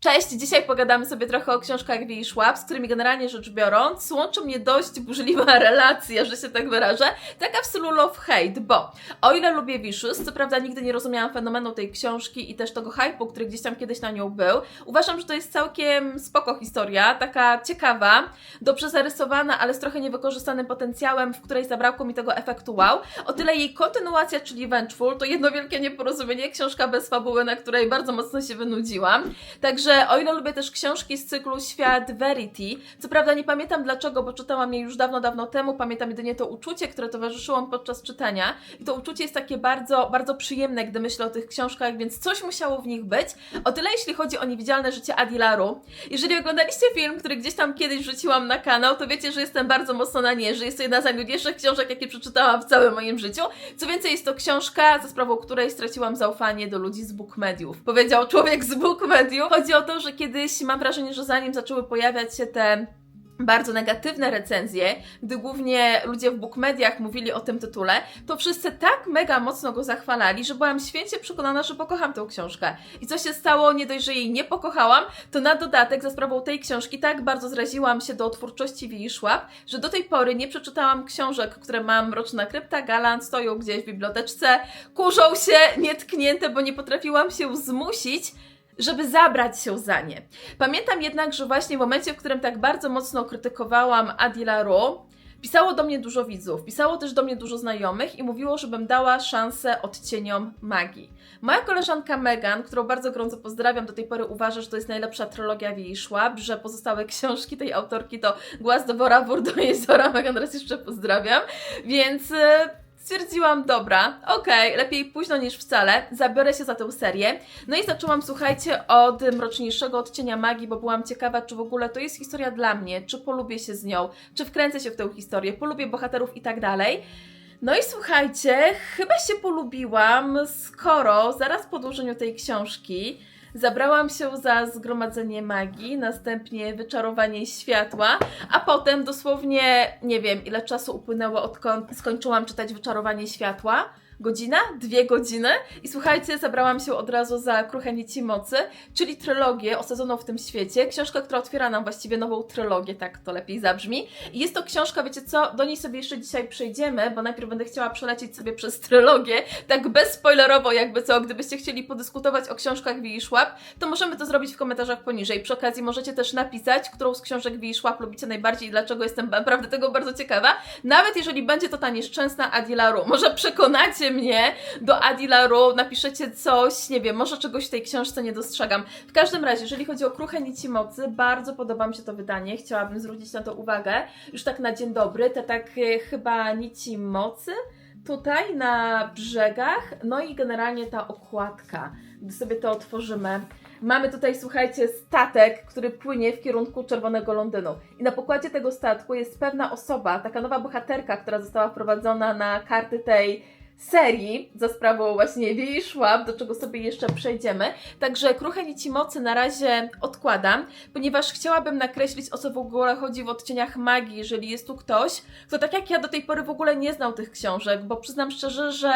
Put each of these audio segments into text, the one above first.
Cześć, dzisiaj pogadamy sobie trochę o książkach Wi Schwab, z którymi generalnie rzecz biorąc łączy mnie dość burzliwa relacja, że się tak wyrażę, taka w stylu love-hate, bo o ile lubię Vicious, co prawda nigdy nie rozumiałam fenomenu tej książki i też tego hype'u, który gdzieś tam kiedyś na nią był, uważam, że to jest całkiem spoko historia, taka ciekawa, dobrze zarysowana, ale z trochę niewykorzystanym potencjałem, w której zabrakło mi tego efektu wow. O tyle jej kontynuacja, czyli Vengeful, to jedno wielkie nieporozumienie, książka bez fabuły, na której bardzo mocno się wynudziłam. Także o ile lubię też książki z cyklu Świat Verity, co prawda nie pamiętam dlaczego, bo czytałam je już dawno, dawno temu, pamiętam jedynie to uczucie, które towarzyszyło mi podczas czytania i to uczucie jest takie bardzo, bardzo przyjemne, gdy myślę o tych książkach, więc coś musiało w nich być. O tyle jeśli chodzi o niewidzialne życie Adilaru. Jeżeli oglądaliście film, który gdzieś tam kiedyś wrzuciłam na kanał, to wiecie, że jestem bardzo mocno na nie, że jest to jedna z najnudniejszych książek, jakie przeczytałam w całym moim życiu. Co więcej, jest to książka, za sprawą której straciłam zaufanie do ludzi z bookmediów. Powiedział człowiek z bookmediów. Chodzi o to, że kiedyś mam wrażenie, że zanim zaczęły pojawiać się te bardzo negatywne recenzje, gdy głównie ludzie w bookmediach mówili o tym tytule, to wszyscy tak mega mocno go zachwalali, że byłam święcie przekonana, że pokocham tę książkę. I co się stało, nie dość, że jej nie pokochałam, to na dodatek za sprawą tej książki tak bardzo zraziłam się do twórczości Wii Schwab, że do tej pory nie przeczytałam książek, które mam Mroczna Krypta, Galant, stoją gdzieś w biblioteczce, kurzą się nietknięte, bo nie potrafiłam się zmusić żeby zabrać się za nie. Pamiętam jednak, że właśnie w momencie, w którym tak bardzo mocno krytykowałam Adilaru, pisało do mnie dużo widzów, pisało też do mnie dużo znajomych i mówiło, żebym dała szansę odcieniom magii. Moja koleżanka Megan, którą bardzo gorąco pozdrawiam, do tej pory uważa, że to jest najlepsza trylogia Wii Szłab, że pozostałe książki tej autorki to Głaz do Wora, Wór do Jeziora. Megan raz jeszcze pozdrawiam. Więc... Stwierdziłam, dobra, okej, lepiej późno niż wcale, zabiorę się za tę serię. No i zaczęłam, słuchajcie, od mroczniejszego odcienia magii, bo byłam ciekawa, czy w ogóle to jest historia dla mnie, czy polubię się z nią, czy wkręcę się w tę historię, polubię bohaterów i tak dalej. No i słuchajcie, chyba się polubiłam, skoro zaraz po dłużeniu tej książki zabrałam się za zgromadzenie magii, następnie wyczarowanie światła, a potem dosłownie nie wiem ile czasu upłynęło odkąd skończyłam czytać wyczarowanie światła. Godzina? Dwie godziny? I słuchajcie, zabrałam się od razu za Kruche Nici Mocy, czyli trylogię osadzoną w tym świecie. Książka, która otwiera nam właściwie nową trylogię, tak to lepiej zabrzmi. I jest to książka, wiecie co, do niej sobie jeszcze dzisiaj przejdziemy, bo najpierw będę chciała przelecieć sobie przez trylogię, tak bezspoilerowo jakby co, gdybyście chcieli podyskutować o książkach Wii Szłap, to możemy to zrobić w komentarzach poniżej. Przy okazji możecie też napisać, którą z książek Wii Szłap lubicie najbardziej i dlaczego jestem naprawdę tego bardzo ciekawa. Nawet jeżeli będzie to ta nieszczęsna Adilaru. Może przekonacie mnie do Adilaru, napiszecie coś, nie wiem, może czegoś w tej książce nie dostrzegam. W każdym razie, jeżeli chodzi o Kruche Nici Mocy, bardzo podoba mi się to wydanie, chciałabym zwrócić na to uwagę. Już tak na dzień dobry, te tak chyba Nici Mocy tutaj na brzegach, no i generalnie ta okładka, gdy sobie to otworzymy. Mamy tutaj, słuchajcie, statek, który płynie w kierunku czerwonego Londynu. I na pokładzie tego statku jest pewna osoba, taka nowa bohaterka, która została wprowadzona na karty tej serii za sprawą właśnie Wii Szłap, do czego sobie jeszcze przejdziemy. Także Kruche Nici Mocy na razie odkładam, ponieważ chciałabym nakreślić o co w ogóle chodzi w odcieniach magii, jeżeli jest tu ktoś, kto tak jak ja do tej pory w ogóle nie znał tych książek, bo przyznam szczerze, że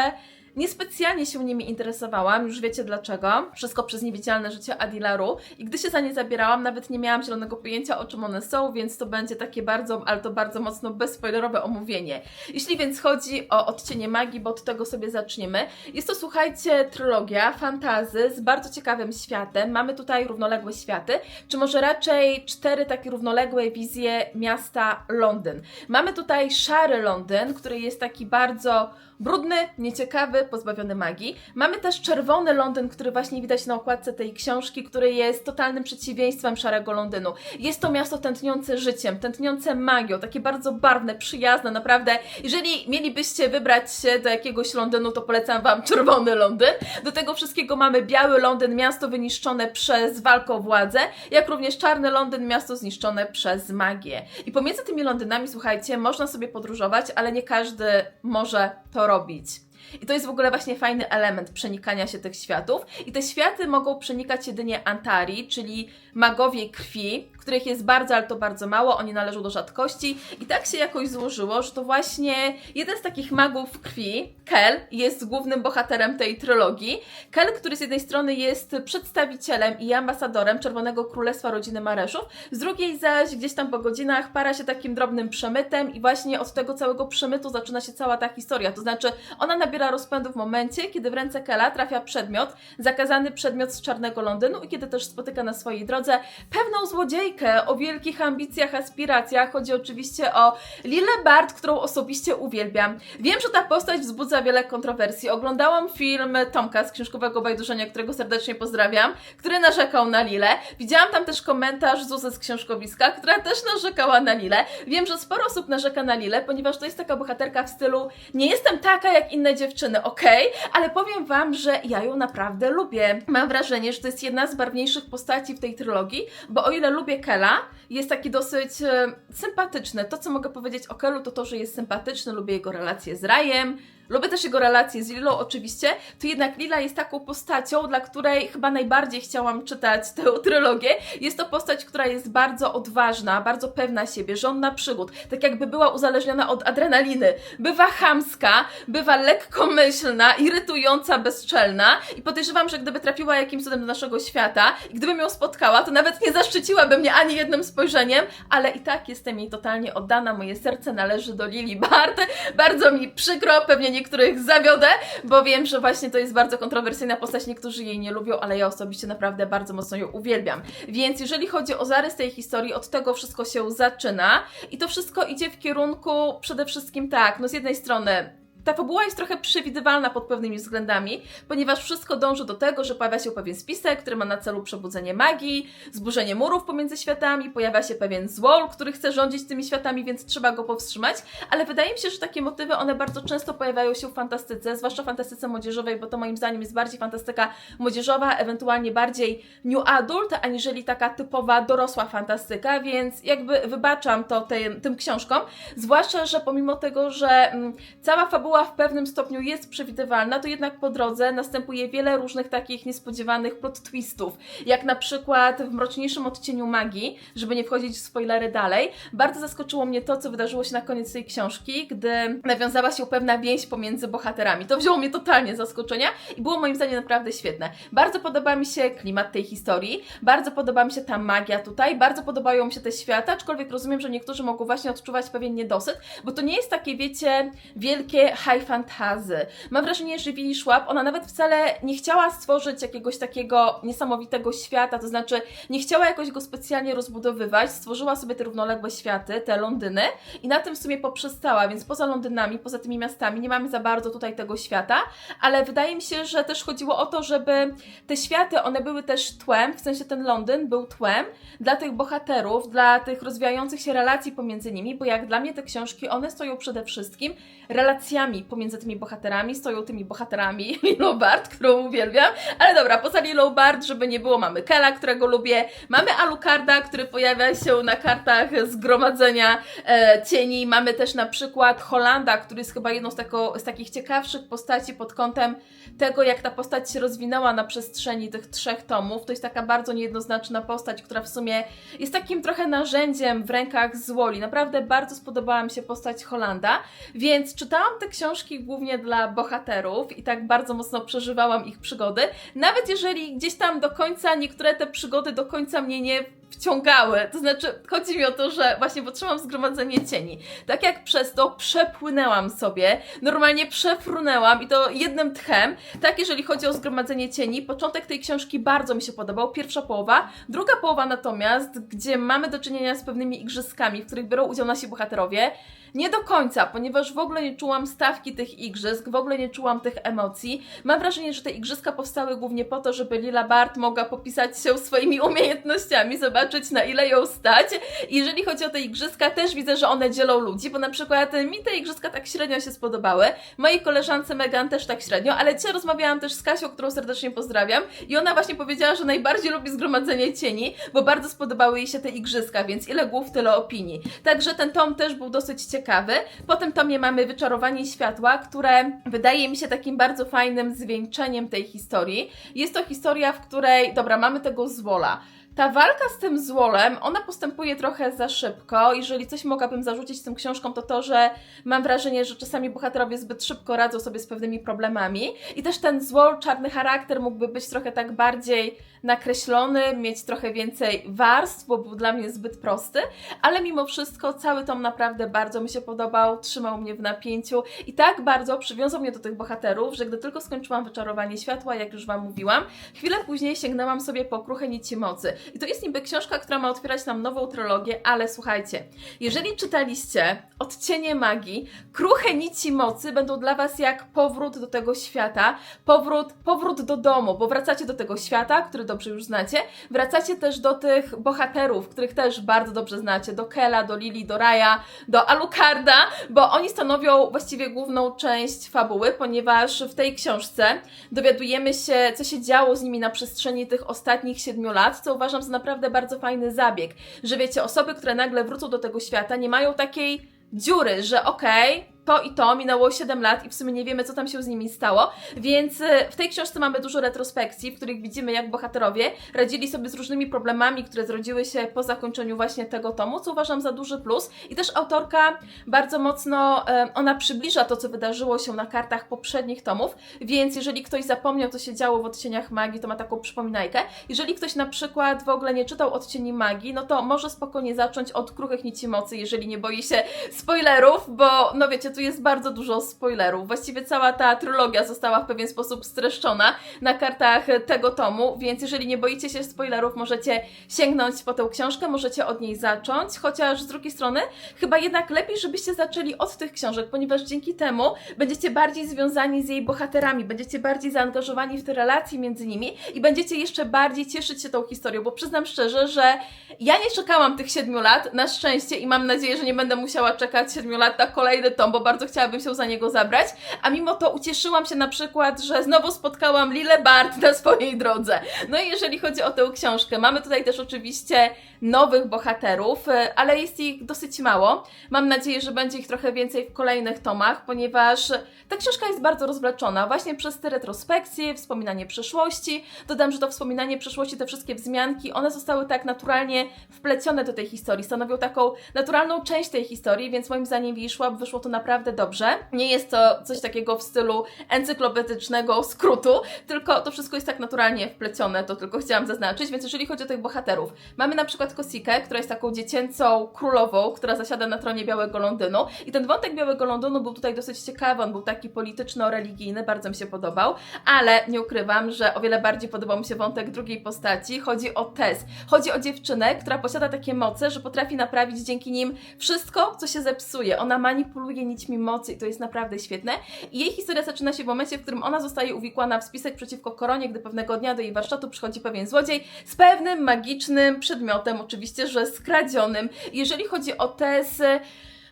Niespecjalnie się nimi interesowałam, już wiecie dlaczego. Wszystko przez niewidzialne życie Adilaru. I gdy się za nie zabierałam, nawet nie miałam zielonego pojęcia o czym one są, więc to będzie takie bardzo, ale to bardzo mocno bezspoilerowe omówienie. Jeśli więc chodzi o odcienie magii, bo od tego sobie zaczniemy. Jest to, słuchajcie, trylogia fantazy z bardzo ciekawym światem. Mamy tutaj równoległe światy, czy może raczej cztery takie równoległe wizje miasta Londyn. Mamy tutaj szary Londyn, który jest taki bardzo brudny, nieciekawy, pozbawiony magii. Mamy też czerwony Londyn, który właśnie widać na okładce tej książki, który jest totalnym przeciwieństwem szarego Londynu. Jest to miasto tętniące życiem, tętniące magią, takie bardzo barwne, przyjazne, naprawdę. Jeżeli mielibyście wybrać się do jakiegoś Londynu, to polecam Wam czerwony Londyn. Do tego wszystkiego mamy biały Londyn, miasto wyniszczone przez walkę o władzę, jak również czarny Londyn, miasto zniszczone przez magię. I pomiędzy tymi Londynami, słuchajcie, można sobie podróżować, ale nie każdy może to robić. I to jest w ogóle właśnie fajny element przenikania się tych światów. I te światy mogą przenikać jedynie Antari, czyli magowie krwi, których jest bardzo, ale to bardzo mało, oni należą do rzadkości. I tak się jakoś złożyło, że to właśnie jeden z takich magów krwi, Kel, jest głównym bohaterem tej trylogii. Kel, który z jednej strony jest przedstawicielem i ambasadorem Czerwonego Królestwa Rodziny Mareszów, z drugiej zaś gdzieś tam po godzinach para się takim drobnym przemytem i właśnie od tego całego przemytu zaczyna się cała ta historia. To znaczy ona nabiera rozpędu w momencie, kiedy w ręce Kela trafia przedmiot, zakazany przedmiot z czarnego Londynu i kiedy też spotyka na swojej drodze pewną złodziejkę o wielkich ambicjach, aspiracjach. Chodzi oczywiście o Lilę Bart, którą osobiście uwielbiam. Wiem, że ta postać wzbudza wiele kontrowersji. Oglądałam film Tomka z książkowego bajdurzenia, którego serdecznie pozdrawiam, który narzekał na Lilę. Widziałam tam też komentarz Zuzy z książkowiska, która też narzekała na Lilę. Wiem, że sporo osób narzeka na Lilę, ponieważ to jest taka bohaterka w stylu nie jestem taka jak inne dziewczyny, okej, ale powiem Wam, że ja ją naprawdę lubię. Mam wrażenie, że to jest jedna z barwniejszych postaci w tej trylogii, bo o ile lubię Kela, jest taki dosyć e, sympatyczny. To, co mogę powiedzieć o Kelu, to to, że jest sympatyczny, lubię jego relacje z Rajem, Lubię też jego relacje z Lilą oczywiście, to jednak Lila jest taką postacią, dla której chyba najbardziej chciałam czytać tę trylogię. Jest to postać, która jest bardzo odważna, bardzo pewna siebie, żonna przygód, tak jakby była uzależniona od adrenaliny. Bywa chamska, bywa lekkomyślna, irytująca, bezczelna i podejrzewam, że gdyby trafiła jakimś cudem do naszego świata i gdybym ją spotkała, to nawet nie zaszczyciłaby mnie ani jednym spojrzeniem, ale i tak jestem jej totalnie oddana, moje serce należy do Lili Bart. Bardzo mi przykro, pewnie niektórych zawiodę, bo wiem, że właśnie to jest bardzo kontrowersyjna postać, niektórzy jej nie lubią, ale ja osobiście naprawdę bardzo mocno ją uwielbiam. Więc jeżeli chodzi o zarys tej historii, od tego wszystko się zaczyna i to wszystko idzie w kierunku przede wszystkim tak, no z jednej strony ta fabuła jest trochę przewidywalna pod pewnymi względami, ponieważ wszystko dąży do tego, że pojawia się pewien spisek, który ma na celu przebudzenie magii, zburzenie murów pomiędzy światami, pojawia się pewien złol, który chce rządzić tymi światami, więc trzeba go powstrzymać, ale wydaje mi się, że takie motywy, one bardzo często pojawiają się w fantastyce, zwłaszcza w fantastyce młodzieżowej, bo to moim zdaniem jest bardziej fantastyka młodzieżowa, ewentualnie bardziej new adult, aniżeli taka typowa dorosła fantastyka, więc jakby wybaczam to tym, tym książkom, zwłaszcza, że pomimo tego, że mm, cała fabuła w pewnym stopniu jest przewidywalna, to jednak po drodze następuje wiele różnych takich niespodziewanych plot twistów, jak na przykład w mroczniejszym odcieniu magii, żeby nie wchodzić w spoilery dalej, bardzo zaskoczyło mnie to, co wydarzyło się na koniec tej książki, gdy nawiązała się pewna więź pomiędzy bohaterami. To wzięło mnie totalnie z zaskoczenia i było moim zdaniem naprawdę świetne. Bardzo podoba mi się klimat tej historii, bardzo podoba mi się ta magia tutaj, bardzo podobają mi się te świata, aczkolwiek rozumiem, że niektórzy mogą właśnie odczuwać pewien niedosyt, bo to nie jest takie, wiecie, wielkie high fantasy. Mam wrażenie, że Willy Schwab, ona nawet wcale nie chciała stworzyć jakiegoś takiego niesamowitego świata, to znaczy nie chciała jakoś go specjalnie rozbudowywać, stworzyła sobie te równoległe światy, te Londyny i na tym w sumie poprzestała, więc poza Londynami, poza tymi miastami nie mamy za bardzo tutaj tego świata, ale wydaje mi się, że też chodziło o to, żeby te światy, one były też tłem, w sensie ten Londyn był tłem dla tych bohaterów, dla tych rozwijających się relacji pomiędzy nimi, bo jak dla mnie te książki, one stoją przede wszystkim relacjami pomiędzy tymi bohaterami, stoją tymi bohaterami Lilą Bart, którą uwielbiam, ale dobra, poza Lilą Bart, żeby nie było, mamy Kela, którego lubię, mamy Alucarda, który pojawia się na kartach zgromadzenia e, cieni, mamy też na przykład Holanda, który jest chyba jedną z, z takich ciekawszych postaci pod kątem tego, jak ta postać się rozwinęła na przestrzeni tych trzech tomów. To jest taka bardzo niejednoznaczna postać, która w sumie jest takim trochę narzędziem w rękach złoli. Naprawdę bardzo spodobała mi się postać Holanda, więc czytałam te książki głównie dla bohaterów i tak bardzo mocno przeżywałam ich przygody. Nawet jeżeli gdzieś tam do końca niektóre te przygody do końca mnie nie wciągały. To znaczy, chodzi mi o to, że właśnie potrzebowałam zgromadzenie cieni. Tak jak przez to przepłynęłam sobie, normalnie przefrunęłam i to jednym tchem. Tak, jeżeli chodzi o zgromadzenie cieni, początek tej książki bardzo mi się podobał, pierwsza połowa. Druga połowa natomiast, gdzie mamy do czynienia z pewnymi igrzyskami, w których biorą udział nasi bohaterowie, nie do końca, ponieważ w ogóle nie czułam stawki tych igrzysk, w ogóle nie czułam tych emocji. Mam wrażenie, że te igrzyska powstały głównie po to, żeby Lila Bart mogła popisać się swoimi umiejętnościami. Zobaczcie, na ile ją stać. Jeżeli chodzi o te igrzyska, też widzę, że one dzielą ludzi, bo na przykład mi te igrzyska tak średnio się spodobały. Mojej koleżance Megan też tak średnio, ale dzisiaj rozmawiałam też z Kasią, którą serdecznie pozdrawiam i ona właśnie powiedziała, że najbardziej lubi zgromadzenie cieni, bo bardzo spodobały jej się te igrzyska, więc ile głów, tyle opinii. Także ten tom też był dosyć ciekawy. Po tym tomie mamy Wyczarowanie Światła, które wydaje mi się takim bardzo fajnym zwieńczeniem tej historii. Jest to historia, w której, dobra, mamy tego zwola. Ta walka z tym złolem, ona postępuje trochę za szybko. Jeżeli coś mogłabym zarzucić tym książkom, to to, że mam wrażenie, że czasami bohaterowie zbyt szybko radzą sobie z pewnymi problemami. I też ten złol, czarny charakter mógłby być trochę tak bardziej nakreślony, mieć trochę więcej warstw, bo był dla mnie zbyt prosty. Ale mimo wszystko cały tom naprawdę bardzo mi się podobał, trzymał mnie w napięciu i tak bardzo przywiązał mnie do tych bohaterów, że gdy tylko skończyłam wyczarowanie światła, jak już Wam mówiłam, chwilę później sięgnęłam sobie po Kruche Nici Mocy. I to jest niby książka, która ma otwierać nam nową trylogię, ale słuchajcie, jeżeli czytaliście Odcienie Magii, Kruche Nici Mocy będą dla Was jak powrót do tego świata, powrót, powrót do domu, bo wracacie do tego świata, który dobrze już znacie, wracacie też do tych bohaterów, których też bardzo dobrze znacie, do Kela, do Lili, do Raya, do Alucarda, bo oni stanowią właściwie główną część fabuły, ponieważ w tej książce dowiadujemy się, co się działo z nimi na przestrzeni tych ostatnich siedmiu lat, co uważam za naprawdę bardzo fajny zabieg, że wiecie, osoby, które nagle wrócą do tego świata, nie mają takiej dziury, że okej, okay, to i to, minęło 7 lat i w sumie nie wiemy, co tam się z nimi stało, więc e, w tej książce mamy dużo retrospekcji, w których widzimy, jak bohaterowie radzili sobie z różnymi problemami, które zrodziły się po zakończeniu właśnie tego tomu, co uważam za duży plus. I też autorka bardzo mocno, ona przybliża to, co wydarzyło się na kartach poprzednich tomów, więc jeżeli ktoś zapomniał, co się działo w Odcieniach Magii, to ma taką przypominajkę. Jeżeli ktoś na przykład w ogóle nie czytał Odcieni Magii, no to może spokojnie zacząć od Kruchych Nici Mocy, jeżeli nie boi się spoilerów, bo no wiecie, tu jest bardzo dużo spoilerów. Właściwie cała ta trylogia została w pewien sposób streszczona na kartach tego tomu, więc jeżeli nie boicie się spoilerów, możecie sięgnąć po tę książkę, możecie od niej zacząć, chociaż z drugiej strony chyba jednak lepiej, żebyście zaczęli od tych książek, ponieważ dzięki temu będziecie bardziej związani z jej bohaterami, będziecie bardziej zaangażowani w te relacje między nimi i będziecie jeszcze bardziej cieszyć się tą historią, bo przyznam szczerze, że ja nie czekałam tych siedmiu lat, na szczęście i mam nadzieję, że nie będę musiała czekać siedmiu lat na kolejny tom, bo bardzo chciałabym się za niego zabrać, a mimo to ucieszyłam się na przykład, że znowu spotkałam Lilę Bart na swojej drodze. No i jeżeli chodzi o tę książkę, mamy tutaj też oczywiście nowych bohaterów, e, ale jest ich dosyć mało. Mam nadzieję, że będzie ich trochę więcej w kolejnych tomach, ponieważ ta książka jest bardzo rozwleczona właśnie przez te retrospekcje, wspominanie przeszłości. Dodam, że to wspominanie przeszłości, te wszystkie wzmianki, one zostały tak naturalnie wplecione do tej historii, stanowią taką naturalną część tej historii, więc moim zdaniem Wisłab wyszło to naprawdę dobrze. Nie jest to coś takiego w stylu encyklopedycznego skrótu, tylko to wszystko jest tak naturalnie wplecione, to tylko chciałam zaznaczyć, więc jeżeli chodzi o tych bohaterów, mamy na przykład Kosikę, która jest taką dziecięcą królową, która zasiada na tronie Białego Londynu i ten wątek Białego Londynu był tutaj dosyć ciekawy, on był taki polityczno-religijny, bardzo mi się podobał, ale nie ukrywam, że o wiele bardziej podobał mi się wątek drugiej postaci, chodzi o Tess. Chodzi o dziewczynę, która posiada takie moce, że potrafi naprawić dzięki nim wszystko, co się zepsuje. Ona manipuluje nićmi mocy i to jest naprawdę świetne. I jej historia zaczyna się w momencie, w którym ona zostaje uwikłana w spisek przeciwko koronie, gdy pewnego dnia do jej warsztatu przychodzi pewien złodziej z pewnym magicznym przedmiotem, oczywiście, że skradzionym. Jeżeli chodzi o Tess,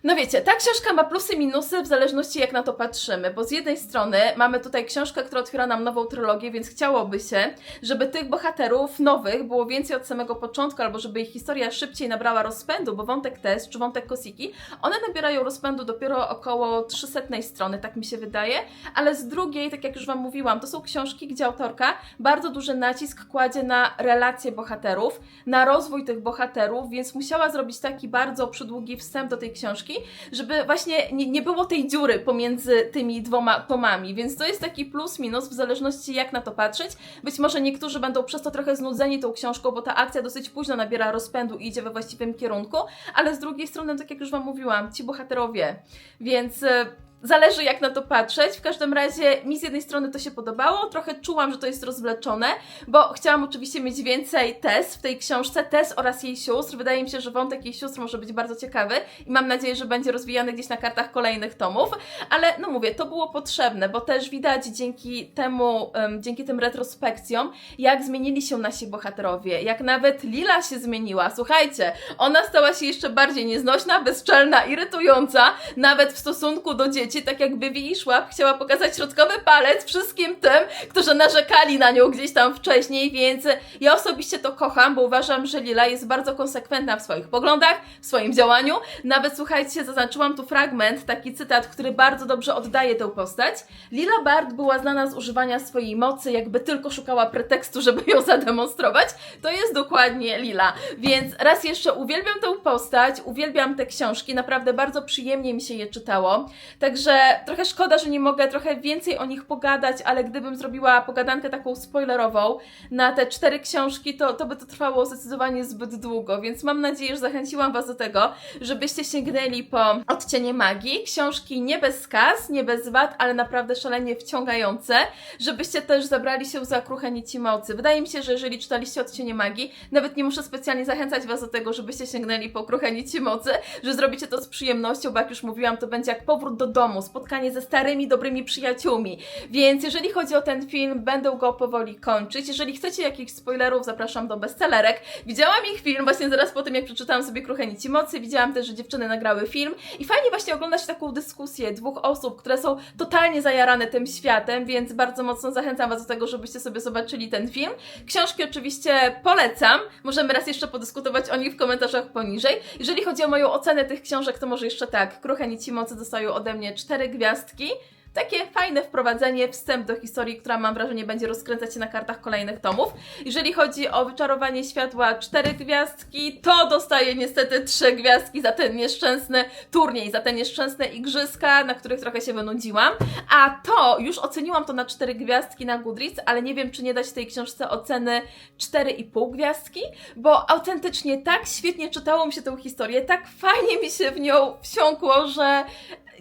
no wiecie, ta książka ma plusy i minusy w zależności jak na to patrzymy, bo z jednej strony mamy tutaj książkę, która otwiera nam nową trylogię, więc chciałoby się, żeby tych bohaterów nowych było więcej od samego początku, albo żeby ich historia szybciej nabrała rozpędu, bo wątek test czy wątek kosiki, one nabierają rozpędu dopiero około 300 strony, tak mi się wydaje, ale z drugiej, tak jak już Wam mówiłam, to są książki, gdzie autorka bardzo duży nacisk kładzie na relacje bohaterów, na rozwój tych bohaterów, więc musiała zrobić taki bardzo przydługi wstęp do tej książki, żeby właśnie nie, nie było tej dziury pomiędzy tymi dwoma tomami, więc to jest taki plus, minus, w zależności jak na to patrzeć. Być może niektórzy będą przez to trochę znudzeni tą książką, bo ta akcja dosyć późno nabiera rozpędu i idzie we właściwym kierunku, ale z drugiej strony, tak jak już Wam mówiłam, ci bohaterowie, więc e, Zależy jak na to patrzeć. W każdym razie mi z jednej strony to się podobało, trochę czułam, że to jest rozwleczone, bo chciałam oczywiście mieć więcej Tess w tej książce, Tess oraz jej sióstr. Wydaje mi się, że wątek jej sióstr może być bardzo ciekawy i mam nadzieję, że będzie rozwijany gdzieś na kartach kolejnych tomów, ale no mówię, to było potrzebne, bo też widać dzięki temu, em, dzięki tym retrospekcjom, jak zmienili się nasi bohaterowie, jak nawet Lila się zmieniła. Słuchajcie, ona stała się jeszcze bardziej nieznośna, bezczelna, irytująca, nawet w stosunku do dzieci, tak jakby Szłap chciała pokazać środkowy palec wszystkim tym, którzy narzekali na nią gdzieś tam wcześniej, więc ja osobiście to kocham, bo uważam, że Lila jest bardzo konsekwentna w swoich poglądach, w swoim działaniu. Nawet słuchajcie, zaznaczyłam tu fragment, taki cytat, który bardzo dobrze oddaje tę postać. Lila Bart była znana z używania swojej mocy, jakby tylko szukała pretekstu, żeby ją zademonstrować. To jest dokładnie Lila. Więc raz jeszcze uwielbiam tę postać, uwielbiam te książki, naprawdę bardzo przyjemnie mi się je czytało. Także trochę szkoda, że nie mogę trochę więcej o nich pogadać, ale gdybym zrobiła pogadankę taką spoilerową na te cztery książki, to, to by to trwało zdecydowanie zbyt długo, więc mam nadzieję, że zachęciłam Was do tego, żebyście sięgnęli po Odcienie Magii. Książki nie bez skaz, nie bez wad, ale naprawdę szalenie wciągające, żebyście też zabrali się za kruche nici mocy. Wydaje mi się, że jeżeli czytaliście Odcienie Magii, nawet nie muszę specjalnie zachęcać Was do tego, żebyście sięgnęli po kruche nici mocy, że zrobicie to z przyjemnością, bo jak już mówiłam, to będzie jak powrót do domu, spotkanie ze starymi, dobrymi przyjaciółmi. Więc jeżeli chodzi o ten film, będę go powoli kończyć. Jeżeli chcecie jakichś spoilerów, zapraszam do bestsellerek. Widziałam ich film właśnie zaraz po tym, jak przeczytałam sobie Kruche Nici Mocy. Widziałam też, że dziewczyny nagrały film i fajnie właśnie oglądać taką dyskusję dwóch osób, które są totalnie zajarane tym światem, więc bardzo mocno zachęcam Was do tego, żebyście sobie zobaczyli ten film. Książki oczywiście polecam. Możemy raz jeszcze podyskutować o nich w komentarzach poniżej. Jeżeli chodzi o moją ocenę tych książek, to może jeszcze tak. Kruche Nici Mocy dostają ode mnie cztery gwiazdki. Takie fajne wprowadzenie, wstęp do historii, która mam wrażenie będzie rozkręcać się na kartach kolejnych tomów. Jeżeli chodzi o wyczarowanie światła cztery gwiazdki, to dostaję niestety trzy gwiazdki za ten nieszczęsny turniej, za te nieszczęsne igrzyska, na których trochę się wynudziłam. A to, już oceniłam to na cztery gwiazdki na Goodreads, ale nie wiem, czy nie dać tej książce oceny 4,5 gwiazdki, bo autentycznie tak świetnie czytało mi się tę historię, tak fajnie mi się w nią wsiąkło, że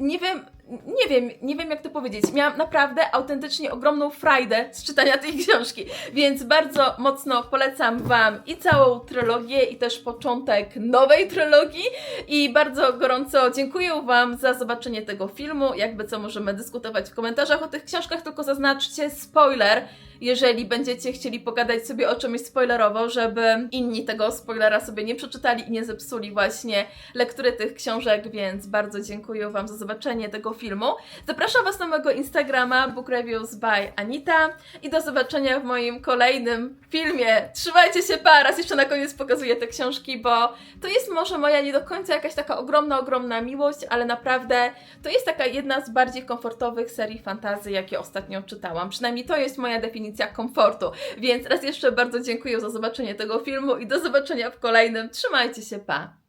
nie wiem, nie wiem, nie wiem jak to powiedzieć. Miałam naprawdę autentycznie ogromną frajdę z czytania tej książki, więc bardzo mocno polecam Wam i całą trylogię, i też początek nowej trylogii. I bardzo gorąco dziękuję Wam za zobaczenie tego filmu. Jakby co możemy dyskutować w komentarzach o tych książkach, tylko zaznaczcie spoiler, jeżeli będziecie chcieli pogadać sobie o czymś spoilerowo, żeby inni tego spoilera sobie nie przeczytali i nie zepsuli właśnie lektury tych książek, więc bardzo dziękuję Wam za zobaczenie tego filmu. Zapraszam Was na mojego Instagrama Book Reviews by Anita i do zobaczenia w moim kolejnym filmie. Trzymajcie się, pa! Raz jeszcze na koniec pokazuję te książki, bo to jest może moja nie do końca jakaś taka ogromna, ogromna miłość, ale naprawdę to jest taka jedna z bardziej komfortowych serii fantazy, jakie ostatnio czytałam. Przynajmniej to jest moja definicja komfortu. Więc raz jeszcze bardzo dziękuję za zobaczenie tego filmu i do zobaczenia w kolejnym. Trzymajcie się, pa!